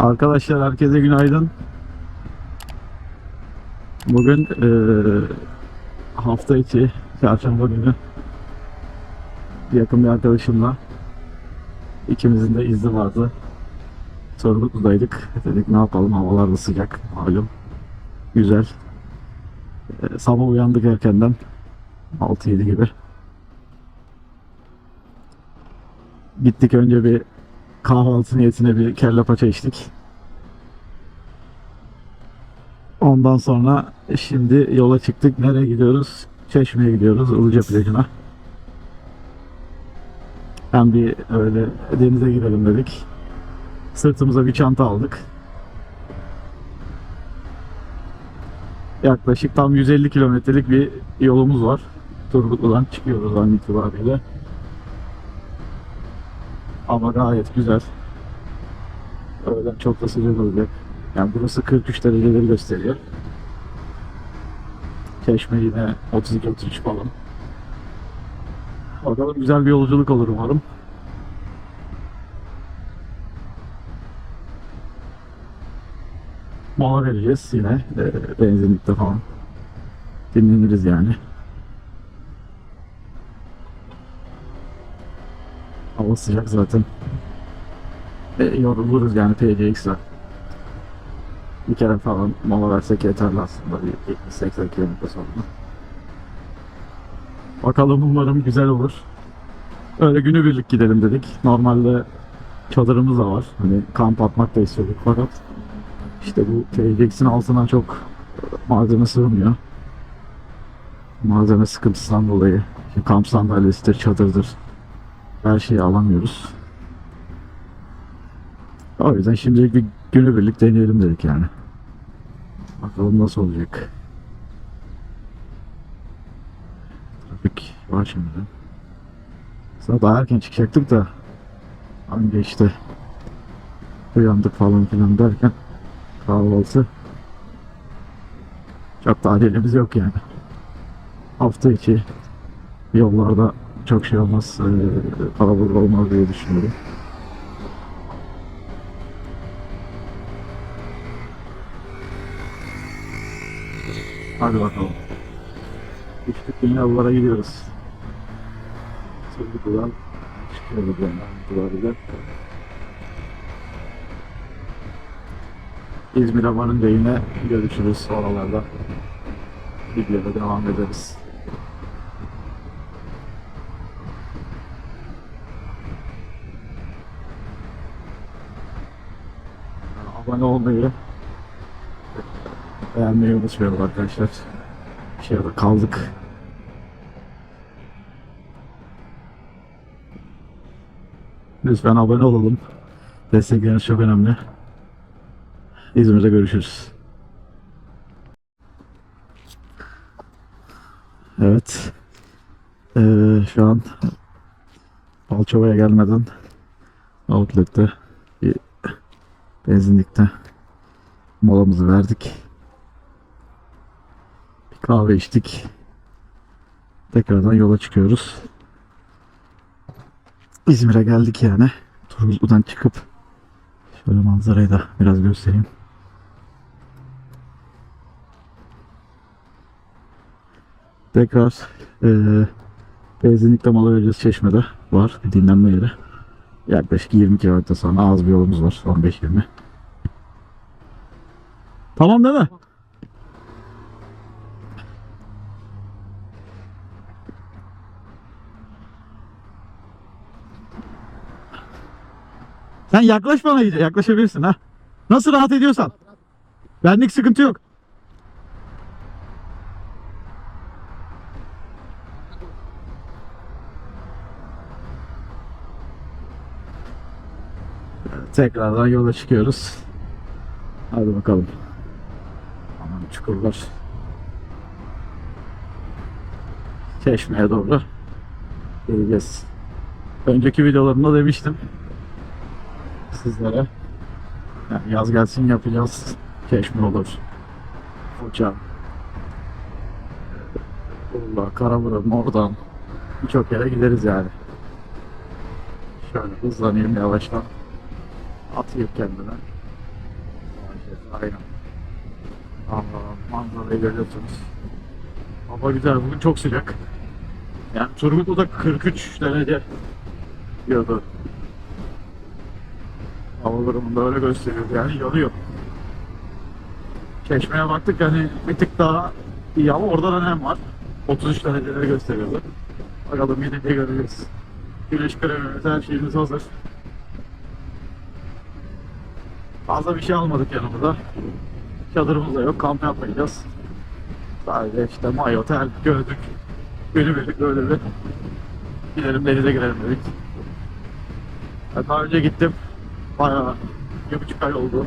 Arkadaşlar herkese günaydın. Bugün eee, hafta içi çarşamba günü yakın bir arkadaşımla ikimizin de izni vardı. Sorumluzdaydık. Dedik ne yapalım havalar da sıcak malum. Güzel. Eee, sabah uyandık erkenden. 6-7 gibi. Gittik önce bir kahvaltı niyetine bir kelle paça içtik. Ondan sonra şimdi yola çıktık. Nereye gidiyoruz? Çeşme'ye gidiyoruz. Ilıca plajına. Hem bir öyle denize girelim dedik. Sırtımıza bir çanta aldık. Yaklaşık tam 150 kilometrelik bir yolumuz var. Turgutlu'dan çıkıyoruz an itibariyle. Ama gayet güzel. Öğlen çok da sıcak olacak. Yani burası 43 dereceleri gösteriyor. Çeşme yine 32-33 falan. Bakalım güzel bir yolculuk olur umarım. Mola vereceğiz yine benzinlikte falan. Dinleniriz yani. Hava sıcak zaten. E, yoruluruz yani PCX'le. Bir kere falan mola versek yeterli aslında bir 70-80 km sonra. Bakalım umarım güzel olur. Öyle günübirlik gidelim dedik. Normalde çadırımız da var. Hani kamp atmak da istiyorduk fakat işte bu PCX'in altına çok malzeme sığmıyor. Malzeme sıkıntısından dolayı kamp sandalyesidir, çadırdır her şeyi alamıyoruz. O yüzden şimdilik bir günübirlik deneyelim dedik yani. Bakalım nasıl olacak. Trafik var şimdi. Aslında daha erken çıkacaktık da anca işte uyandık falan filan derken kahvaltı çok da acelemiz yok yani. Hafta içi yollarda çok şey olmaz, eee, kalabalık olmaz diye düşünüyorum. Hadi bakalım. Üçlük yollara gidiyoruz. Sırgıtıdan çıkıyoruz yani itibariyle. İzmir'e varınca yine görüşürüz oralarda. Videoda devam ederiz. Abone olmayı beğenmeyi unutmayalım arkadaşlar. Şey kaldık. Lütfen abone olalım. Destekleriniz çok önemli. İzmir'de görüşürüz. Evet. Ee, şu an Balçova'ya gelmeden Outlet'te bir benzinlikte molamızı verdik. Bir kahve içtik. Tekrardan yola çıkıyoruz. İzmir'e geldik yani. Turgutlu'dan çıkıp şöyle manzarayı da biraz göstereyim. Tekrar eee benzinlikte mola vereceğiz Çeşme'de. Var bir dinlenme yeri. Yaklaşık 20 kilometre sonra az bir yolumuz var. 15-20. Tamam değil mi? Sen yaklaş bana iyice. Yaklaşabilirsin ha. Nasıl rahat ediyorsan. Benlik sıkıntı yok. Tekrardan yola çıkıyoruz. Hadi bakalım. Aman çukurlar. Çeşmeye doğru geleceğiz. Önceki videolarımda demiştim sizlere. Yani yaz gelsin yapacağız. Çeşme olur. Foça. Urla, Karaburun, oradan birçok yere gideriz yani. Şöyle hızlanayım yavaştan. Atayım kendime. Aynen. Allah manzarayı görüyorsunuz. Hava güzel. Bugün çok sıcak. Yani Turgutlu'da 43 derece diyordu. Hava durumunda öyle gösteriyor. Yani yanıyor. Çeşmeye baktık yani bir tık daha iyi ama orada da nem var. 33 dereceleri gösteriyordu. Bakalım yine de göreceğiz. Güneş kremimiz her şeyimiz hazır. Fazla bir şey almadık yanımıza. Çadırımız da yok. Kamp yapmayacağız. Sadece işte mayo, tel, gözlük, günübirlik böyle bir gidelim denize girelim dedik. Ben daha önce gittim. Bayağı bir buçuk ay oldu.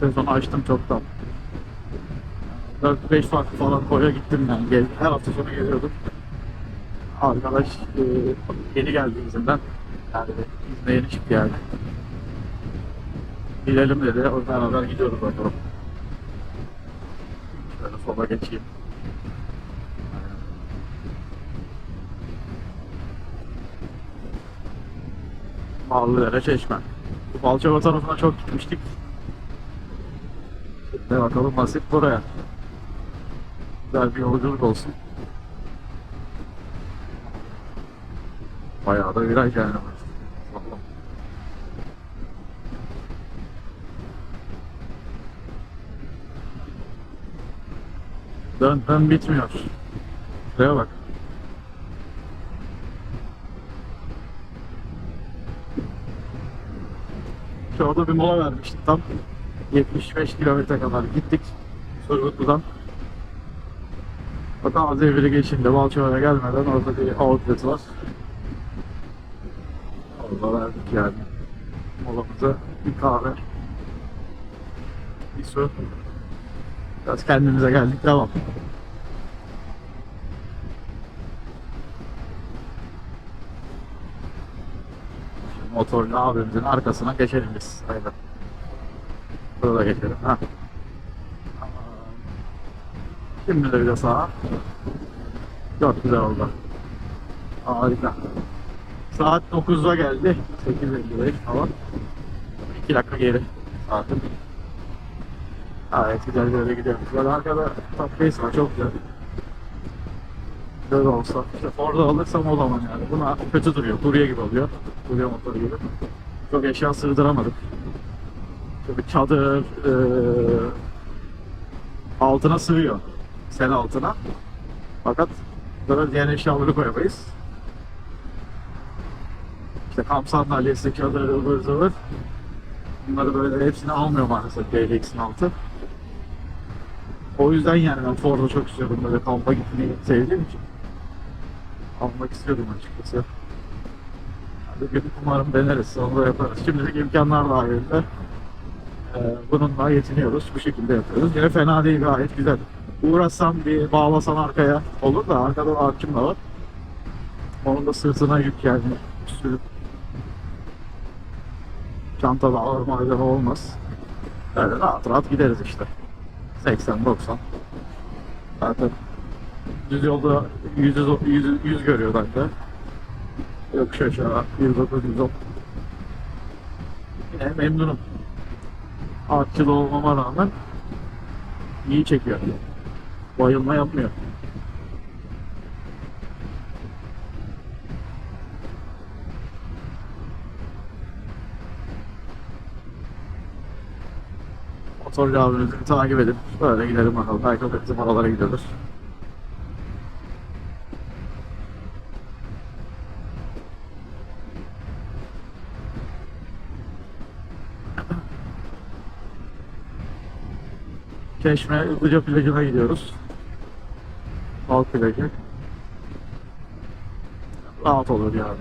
Sezonu açtım çoktan. 4-5 farklı falan koya gittim yani. Her hafta sonu geliyordum. Arkadaş e, yeni geldi izinden. Yani izne yeni çıktı yani. Gidelim dedi. O beraber gidiyoruz bakalım. Şöyle sola geçeyim. Ballıdere Çeşme. Bu Balçova tarafına çok gitmiştik. Şimdi bakalım nasip buraya. Güzel bir yolculuk olsun. Bayağı da viraj yani. Bakalım. Dön dön bitmiyor. Şuraya bak. Şu orada bir mola vermiştik tam. 75 kilometre kadar gittik. Surgutlu'dan. Fakat az evveli geçince Balçova'ya gelmeden orada bir outlet var. Orada verdik yani. Molamıza bir kahve. Bir su. Biraz kendimize geldik devam. Şimdi motorlu abimizin arkasına geçelim biz. Aynen. Burada geçelim. Ha. Şimdi de bir de sağa. Çok güzel oldu. Harika. Saat 9'da geldi. 8.55 falan. 2 dakika geri saatim. Gayet güzel yere gidiyoruz. Böyle arkada Top var çok güzel. Böyle olsa. İşte Ford'u alırsam o zaman yani. Buna kötü duruyor. Kurye gibi oluyor. Kurye motoru gibi. Çok eşya sığdıramadık. Bir çadır eee, altına sığıyor. Sen altına. Fakat böyle diğer eşyaları koyamayız. İşte kamp sandalyesi, çadır, ıvır zıvır. Bunları böyle hepsini almıyor maalesef GLX'in altı. O yüzden yani ben Ford'u çok istiyordum böyle kampa gitmeyi sevdiğim için. Almak istiyordum açıkçası. Bir gün umarım deneriz, onu da yaparız. Şimdilik imkanlar dahilinde ee, bununla yetiniyoruz. Bu şekilde yapıyoruz. Yine fena değil gayet güzel. Uğraşsam bir bağlasan arkaya olur da arkada da hakim de var. Onun da sırtına yük yani sürüp çantada ağır malzeme olmaz. Böyle rahat rahat gideriz işte. 80-90 Zaten düz yolda 100, 100, 100 görüyor bende. Yokuş aşağı 109 110 Yine memnunum. Artçılı olmama rağmen iyi çekiyor. Bayılma yapmıyor. Motorcu abimizi takip edip böyle gidelim bakalım. Belki o bizim oralara gidiyordur. Çeşme Ilıca plajına gidiyoruz. Halk plajı. Rahat olur yani.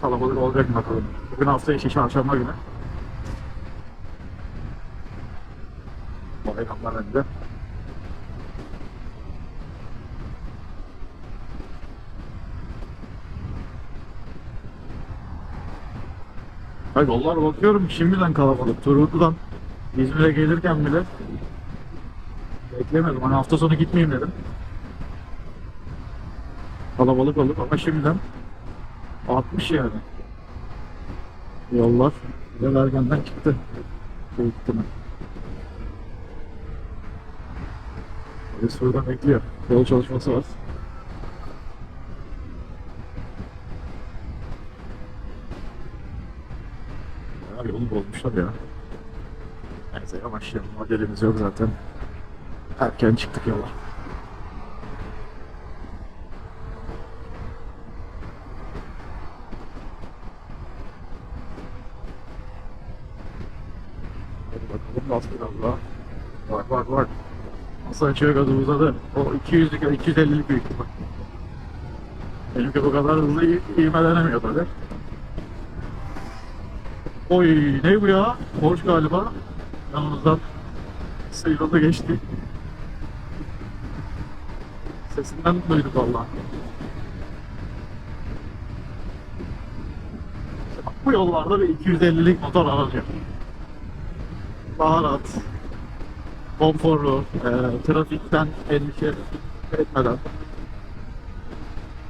Kalabalık olacak bakalım. Bugün hafta içi çarşamba günü. Bak yollar bakıyorum şimdiden kalabalık. Turgutlu'dan İzmir'e gelirken bile beklemedim. Hani hafta sonu gitmeyeyim dedim. Kalabalık olur ama şimdiden 60 yani. Yollar güzel ergenden çıktı. Büyük ihtimal. Polis burada bekliyor. Yol çalışması var. Ya yolu bozmuşlar ya. Neyse yavaşlayalım. Modelimiz yok zaten. Erken çıktık yola. Hadi bakalım nasıl daha. Bak bak bak. Nasıl açıyor gazı uzadı. O 200'lük ya 250'lik büyük ihtimal. Benimki bu kadar hızlı ivmelenemiyor tabii. Oy ne bu ya? Borç galiba. Yanımızdan sıyrıldı geçti. Sesinden duyduk valla. Bu yollarda bir 250'lik motor aracı. Daha rahat, konforlu, e, trafikten endişe etmeden.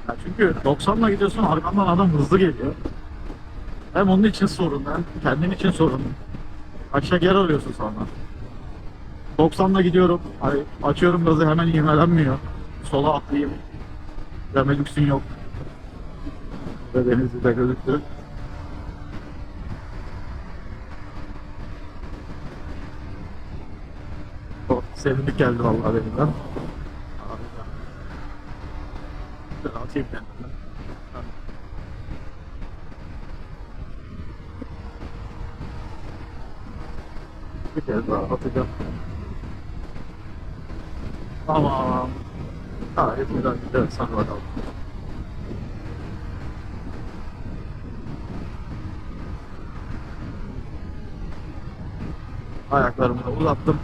Ya çünkü 90'la gidiyorsun arkandan adam hızlı geliyor. Hem onun için sorun hem kendin için sorun. Aşağı yer arıyorsun sonra. 90'la gidiyorum. Hani açıyorum gazı hemen ivmelenmiyor. Sola atlayayım. Deme lüksün yok. Ve Denizli'de gözüktü. O serinlik geldi vallahi benimden. Atayım kendime. Ha. Bir kez daha atacağım. Tamam. Gayet güzel gidiyor. Sana bakalım. Ayaklarımı da uzattım.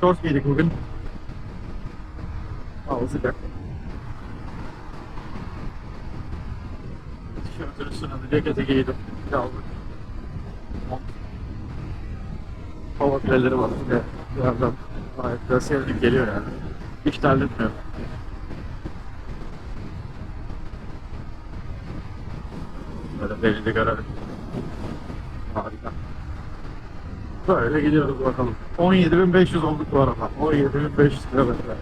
Short giydik bugün. Hava sıcak. Tişörtün üstüne de ceketi giydim. Yalnız. Fileleri var. Bir de bir yerden gayet güzel sevdik geliyor yani. Hiç terletmiyor. Böyle denizi görelim. Harika. Böyle gidiyoruz bakalım. 17.500 olduk bu arada. 17.500 kilometre.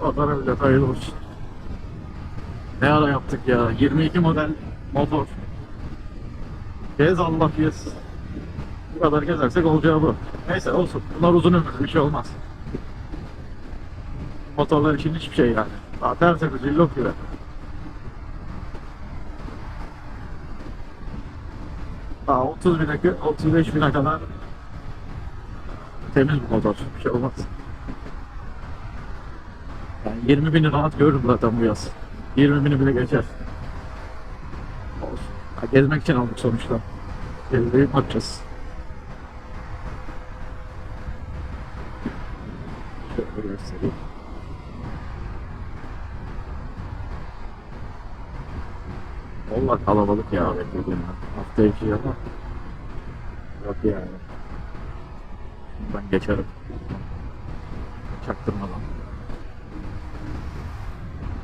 Pazara bile hayırlı olsun. Ne ara yaptık ya? 22 model motor. Gez Allah gez. Bu kadar gezersek olacağı bu. Neyse olsun. Bunlar uzun ömürlü bir şey olmaz. Motorlar için hiçbir şey yani. Daha tertemiz illok gibi. Daha 30 bine, 35 bine kadar temiz bir motor. Bir şey olmaz. Yani 20 bini rahat görürüm zaten bu yaz. 20 bini bile geçer. Olsun. Ha, gezmek için aldık sonuçta. Gezmeyi yapacağız. Vallahi kalabalık ya beklediğim. Hafta içi ama yok yani. Ben geçerim. Çaktırmadan.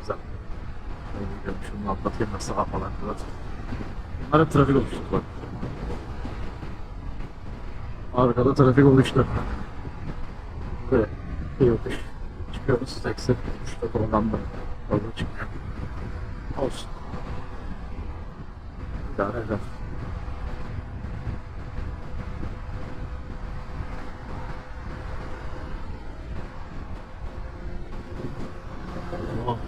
Güzel. Ben şunu atlatayım da sağa falan kadar. Bunlar hep trafik oluştu bak. Arkada trafik oluştu. Böyle bir yokuş. Çıkıyoruz 80. Uçta oradan da fazla çıkmıyor. Olsun. Eder. Tamam.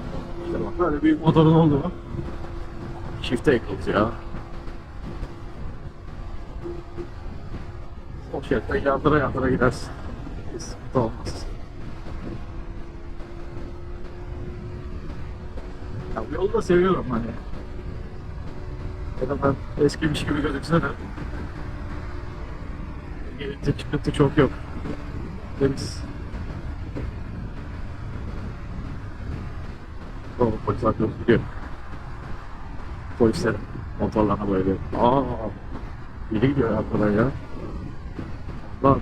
İşte bak böyle büyük motorun oldu mu? Çifte ekliyoruz ya. O şeritte yandıra yandıra gidersin. Hiç sıkıntı olmaz. Ya bu yolu da seviyorum hani. Ya eskimiş gibi gözükse de gelince çıkıntı çok yok. Temiz. O polis arkamız gidiyor. Polislerin motorlarına böyle. Aa, biri gidiyor arkadan ya. Lan,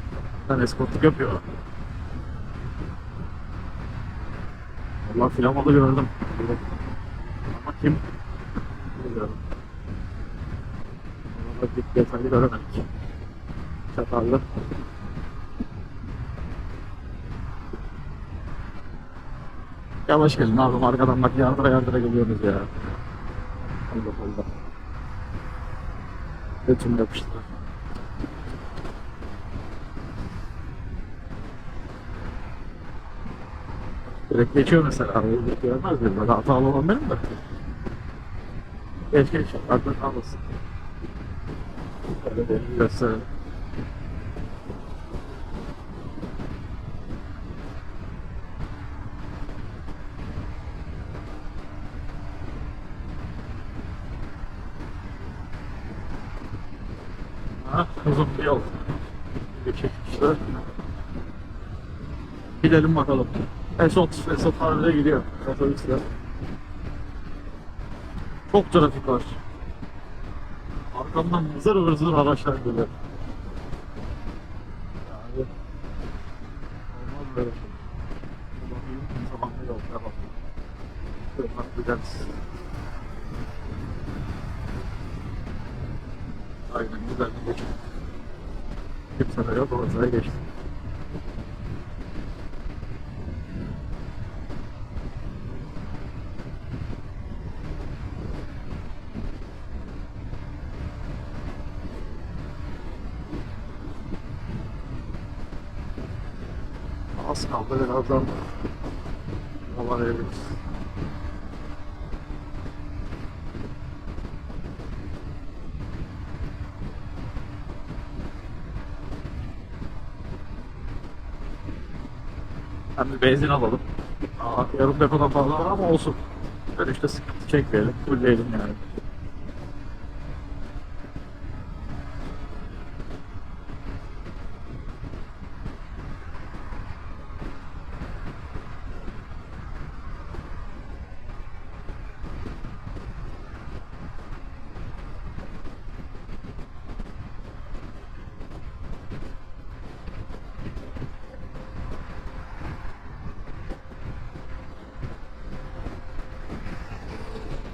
ben eskortluk yapıyor. Allah filamalı gördüm. Ama kim? Bilmiyorum. Oradaki detayları göremedik. Çatallı. Yavaş gelin abim arkadan bak yardıra yardıra geliyoruz ya. Allah Allah. Götüm yapıştı. Direkt geçiyor mesela. Direkt görmez miyim? Hatalı olan benim de. Geç geç. Aklın kalmasın. Gösterelim. Ha, uzun bir yol. Bir çekmişler. Gidelim bakalım. Esot, Esot harbide gidiyor. Çok trafik var. Arkamdan zır zır araçlar geliyor. Yani olmaz böyle şey. Bakayım, zamanlı yol, devam. Tırnak gideriz. Aynen güzel bir geçim. Kimse de yok ortaya geçti. Kaldı birazdan hava veririz. Hem bir benzin alalım. Aa, yarım depodan fazla var ama olsun. Dönüşte sıkıntı çekmeyelim. Fullleyelim yani.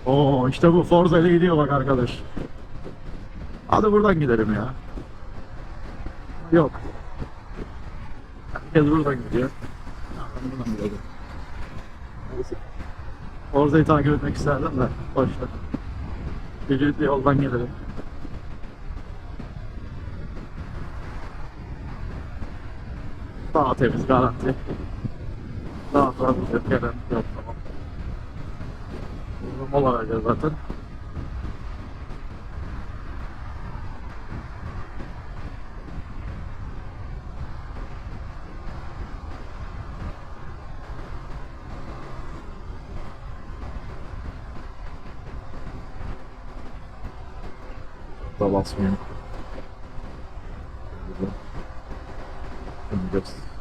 Oo işte bu Forza ile gidiyor bak arkadaş. Hadi buradan gidelim ya. Yok. Herkes buradan gidiyor. Ben buradan gidelim. Forza'yı takip etmek isterdim de boşver. Ücretli yoldan gelelim. Daha temiz garanti. Daha rahat gelen. Burada mola vereceğiz zaten. Da basmayayım. Burada. Döneceğiz.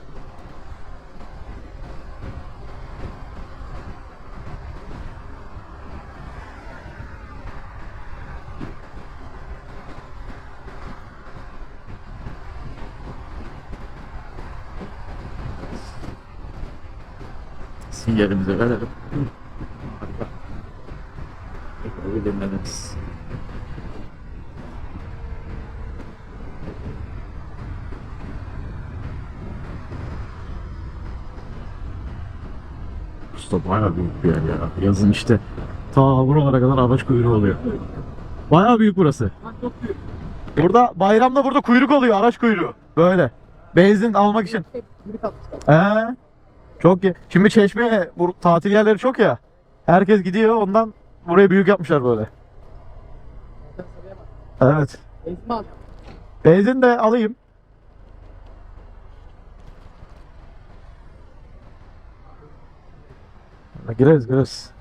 Sinyalimizi verelim. Tekrar dinleniriz. Usta bayağı büyük bir yer ya. Yazın işte ta buralara kadar araç kuyruğu oluyor. Bayağı büyük burası. Burada bayramda burada kuyruk oluyor araç kuyruğu. Böyle. Benzin almak için. Ee, çok iyi. Şimdi Çeşme'ye bu tatil yerleri çok ya. Herkes gidiyor ondan burayı büyük yapmışlar böyle. Evet. Benzin de alayım. Gireriz gireriz.